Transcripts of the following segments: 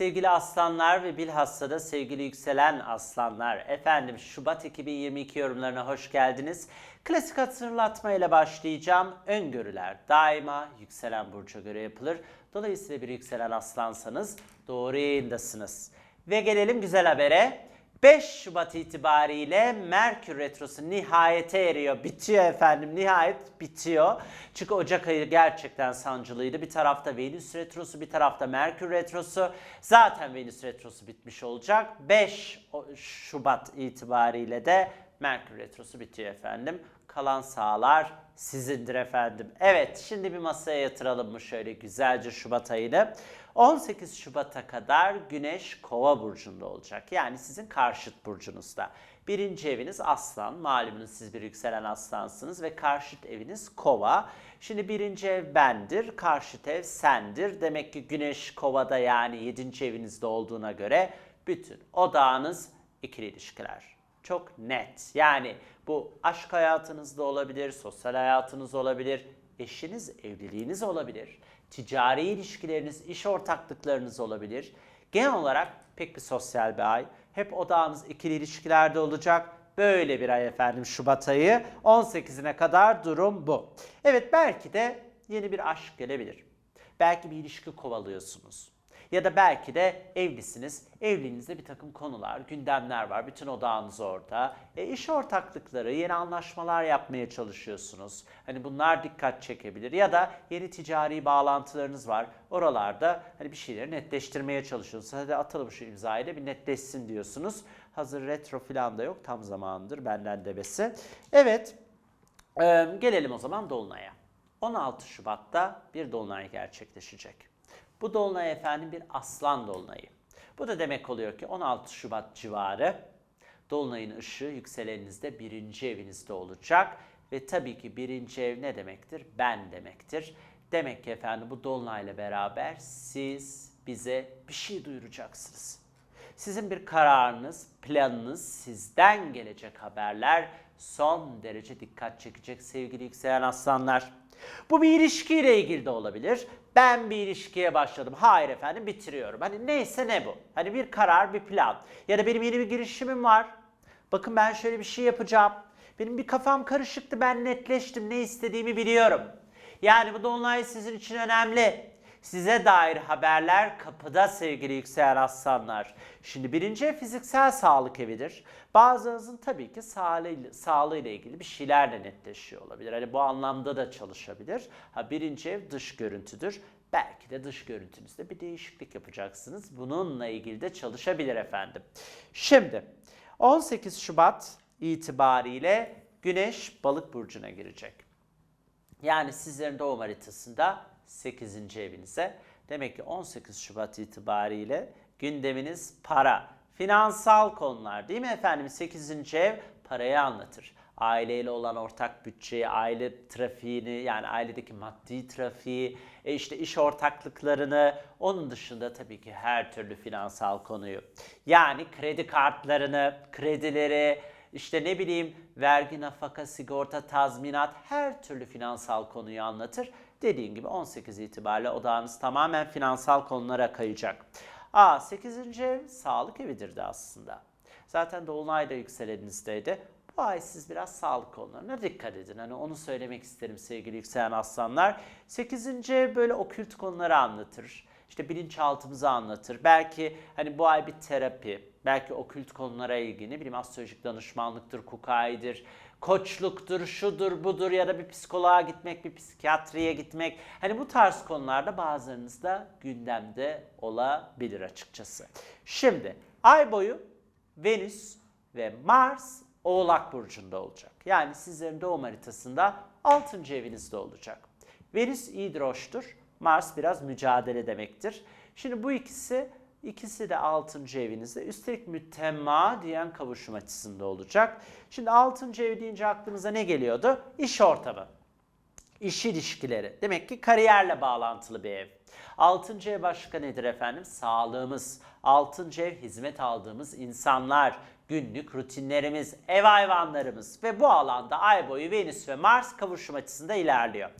Sevgili aslanlar ve bilhassa da sevgili yükselen aslanlar. Efendim Şubat 2022 yorumlarına hoş geldiniz. Klasik hatırlatma ile başlayacağım. Öngörüler daima yükselen burca göre yapılır. Dolayısıyla bir yükselen aslansanız doğru yayındasınız. Ve gelelim güzel habere. 5 Şubat itibariyle Merkür Retrosu nihayete eriyor. Bitiyor efendim. Nihayet bitiyor. Çünkü Ocak ayı gerçekten sancılıydı. Bir tarafta Venüs Retrosu, bir tarafta Merkür Retrosu. Zaten Venüs Retrosu bitmiş olacak. 5 Şubat itibariyle de Merkür Retrosu bitiyor efendim. Kalan sahalar sizindir efendim. Evet şimdi bir masaya yatıralım mı şöyle güzelce Şubat ayını. 18 Şubat'a kadar Güneş Kova burcunda olacak. Yani sizin karşıt burcunuzda. Birinci eviniz Aslan. Malumunuz siz bir yükselen aslansınız ve karşıt eviniz Kova. Şimdi birinci ev bendir, karşıt ev sendir. Demek ki Güneş Kova'da yani 7. evinizde olduğuna göre bütün odağınız ikili ilişkiler çok net. Yani bu aşk hayatınızda olabilir, sosyal hayatınız olabilir, eşiniz, evliliğiniz olabilir, ticari ilişkileriniz, iş ortaklıklarınız olabilir. Genel olarak pek bir sosyal bir ay. Hep odağınız ikili ilişkilerde olacak. Böyle bir ay efendim Şubat ayı. 18'ine kadar durum bu. Evet belki de yeni bir aşk gelebilir. Belki bir ilişki kovalıyorsunuz. Ya da belki de evlisiniz. Evliliğinizde bir takım konular, gündemler var. Bütün odağınız orada. E, iş ortaklıkları, yeni anlaşmalar yapmaya çalışıyorsunuz. Hani bunlar dikkat çekebilir. Ya da yeni ticari bağlantılarınız var. Oralarda hani bir şeyleri netleştirmeye çalışıyorsunuz. Hadi atalım şu imzayı da bir netleşsin diyorsunuz. Hazır retro falan da yok. Tam zamanıdır benden debesi. Evet. e, gelelim o zaman Dolunay'a. 16 Şubat'ta bir Dolunay gerçekleşecek. Bu dolunay efendim bir aslan dolunayı. Bu da demek oluyor ki 16 Şubat civarı dolunayın ışığı yükseleninizde birinci evinizde olacak. Ve tabii ki birinci ev ne demektir? Ben demektir. Demek ki efendim bu dolunayla beraber siz bize bir şey duyuracaksınız. Sizin bir kararınız, planınız, sizden gelecek haberler son derece dikkat çekecek sevgili yükselen aslanlar. Bu bir ilişkiyle ilgili de olabilir. Ben bir ilişkiye başladım. Hayır efendim bitiriyorum. Hani neyse ne bu. Hani bir karar, bir plan. Ya da benim yeni bir girişimim var. Bakın ben şöyle bir şey yapacağım. Benim bir kafam karışıktı. Ben netleştim. Ne istediğimi biliyorum. Yani bu dolunay sizin için önemli. Size dair haberler kapıda sevgili yükselen aslanlar. Şimdi birinci fiziksel sağlık evidir. Bazınızın tabii ki sağlığı, sağlığıyla ilgili bir şeyler de netleşiyor olabilir. Hani bu anlamda da çalışabilir. Ha birinci ev dış görüntüdür. Belki de dış görüntünüzde bir değişiklik yapacaksınız. Bununla ilgili de çalışabilir efendim. Şimdi 18 Şubat itibariyle Güneş Balık burcuna girecek. Yani sizlerin doğum haritasında 8. evinize. Demek ki 18 Şubat itibariyle gündeminiz para, finansal konular değil mi efendim? 8. ev parayı anlatır. Aileyle olan ortak bütçeyi, aile trafiğini yani ailedeki maddi trafiği, e işte iş ortaklıklarını, onun dışında tabii ki her türlü finansal konuyu. Yani kredi kartlarını, kredileri, işte ne bileyim vergi, nafaka, sigorta, tazminat her türlü finansal konuyu anlatır. Dediğim gibi 18 itibariyle odağınız tamamen finansal konulara kayacak. Aa 8. ev sağlık evidir de aslında. Zaten Dolunay da yükselenizdeydi. Bu ay siz biraz sağlık konularına dikkat edin. Hani onu söylemek isterim sevgili yükselen aslanlar. 8. ev böyle okült konuları anlatır. İşte bilinçaltımızı anlatır. Belki hani bu ay bir terapi, belki okült konulara ilgili ne bileyim astrolojik danışmanlıktır, kukaidir, koçluktur, şudur budur ya da bir psikoloğa gitmek, bir psikiyatriye gitmek. Hani bu tarz konularda bazılarınızda gündemde olabilir açıkçası. Şimdi ay boyu Venüs ve Mars Oğlak Burcu'nda olacak. Yani sizlerin doğum haritasında 6. evinizde olacak. Venüs iyidir, hoştur. Mars biraz mücadele demektir. Şimdi bu ikisi ikisi de 6. evinizde. Üstelik mütemma diyen kavuşum açısında olacak. Şimdi 6. ev deyince aklınıza ne geliyordu? İş ortamı. İş ilişkileri. Demek ki kariyerle bağlantılı bir ev. 6. ev başka nedir efendim? Sağlığımız. 6. ev hizmet aldığımız insanlar, günlük rutinlerimiz, ev hayvanlarımız ve bu alanda ay boyu Venüs ve Mars kavuşum açısında ilerliyor.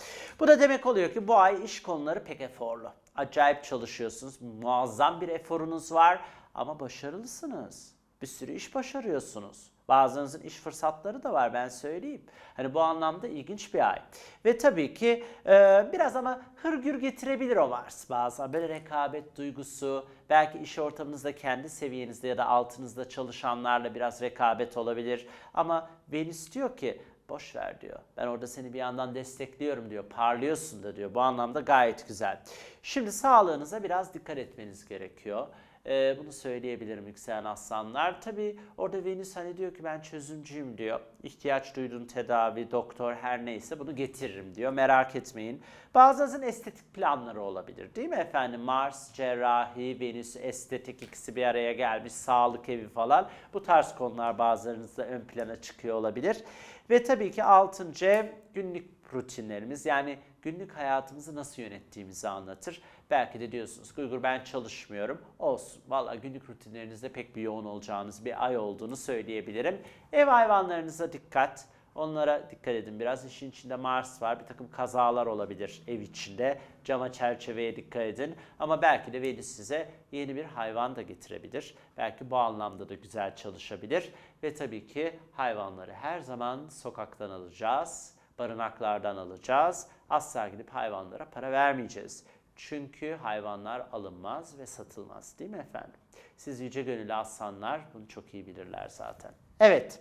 Bu da demek oluyor ki bu ay iş konuları pek eforlu. Acayip çalışıyorsunuz, muazzam bir eforunuz var ama başarılısınız. Bir sürü iş başarıyorsunuz. Bazılarınızın iş fırsatları da var ben söyleyeyim. Hani bu anlamda ilginç bir ay. Ve tabii ki e, biraz ama hırgür getirebilir o Mars bazen. Böyle rekabet duygusu, belki iş ortamınızda kendi seviyenizde ya da altınızda çalışanlarla biraz rekabet olabilir. Ama Venüs diyor ki boş ver diyor. Ben orada seni bir yandan destekliyorum diyor. Parlıyorsun da diyor. Bu anlamda gayet güzel. Şimdi sağlığınıza biraz dikkat etmeniz gerekiyor. Ee, bunu söyleyebilirim yükselen aslanlar. Tabi orada Venüs hani diyor ki ben çözümcüyüm diyor. İhtiyaç duyduğun tedavi, doktor her neyse bunu getiririm diyor. Merak etmeyin. Bazılarınızın estetik planları olabilir değil mi efendim? Mars, cerrahi, Venüs, estetik ikisi bir araya gelmiş. Sağlık evi falan. Bu tarz konular bazılarınızda ön plana çıkıyor olabilir. Ve tabii ki 6. ev günlük rutinlerimiz yani günlük hayatımızı nasıl yönettiğimizi anlatır. Belki de diyorsunuz ki Uygur ben çalışmıyorum. Olsun. Valla günlük rutinlerinizde pek bir yoğun olacağınız bir ay olduğunu söyleyebilirim. Ev hayvanlarınıza dikkat. Onlara dikkat edin biraz. İşin içinde Mars var. Bir takım kazalar olabilir ev içinde. Cama çerçeveye dikkat edin. Ama belki de Venüs size yeni bir hayvan da getirebilir. Belki bu anlamda da güzel çalışabilir. Ve tabii ki hayvanları her zaman sokaktan alacağız barınaklardan alacağız. Asla gidip hayvanlara para vermeyeceğiz. Çünkü hayvanlar alınmaz ve satılmaz değil mi efendim? Siz yüce gönüllü aslanlar bunu çok iyi bilirler zaten. Evet,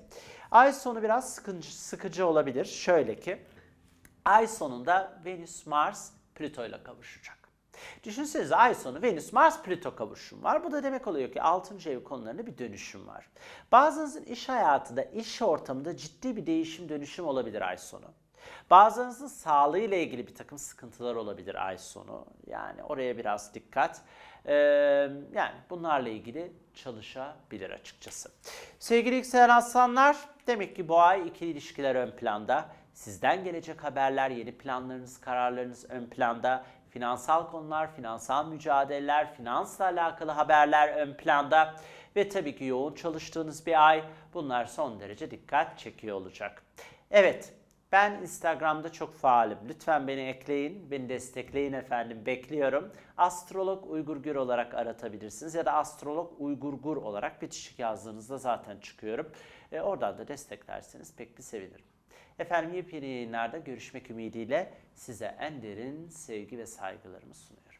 ay sonu biraz sıkıcı, sıkıcı olabilir. Şöyle ki, ay sonunda Venüs, Mars, Plüto ile kavuşacak. Düşünsenize ay sonu Venüs, Mars, Plüto kavuşum var. Bu da demek oluyor ki 6. ev konularında bir dönüşüm var. Bazınızın iş hayatında, iş ortamında ciddi bir değişim dönüşüm olabilir ay sonu. Bazılarınızın sağlığı ile ilgili bir takım sıkıntılar olabilir ay sonu. Yani oraya biraz dikkat. Ee, yani bunlarla ilgili çalışabilir açıkçası. Sevgili yükselen aslanlar, demek ki bu ay ikili ilişkiler ön planda. Sizden gelecek haberler, yeni planlarınız, kararlarınız ön planda. Finansal konular, finansal mücadeleler, finansla alakalı haberler ön planda. Ve tabii ki yoğun çalıştığınız bir ay. Bunlar son derece dikkat çekiyor olacak. Evet, ben Instagram'da çok faalim. Lütfen beni ekleyin, beni destekleyin efendim. Bekliyorum. Astrolog Uygur Gür olarak aratabilirsiniz ya da Astrolog Uygur Gur olarak bitişik yazdığınızda zaten çıkıyorum. E, oradan da desteklerseniz pek bir sevinirim. Efendim yepyeni yayınlarda görüşmek ümidiyle size en derin sevgi ve saygılarımı sunuyorum.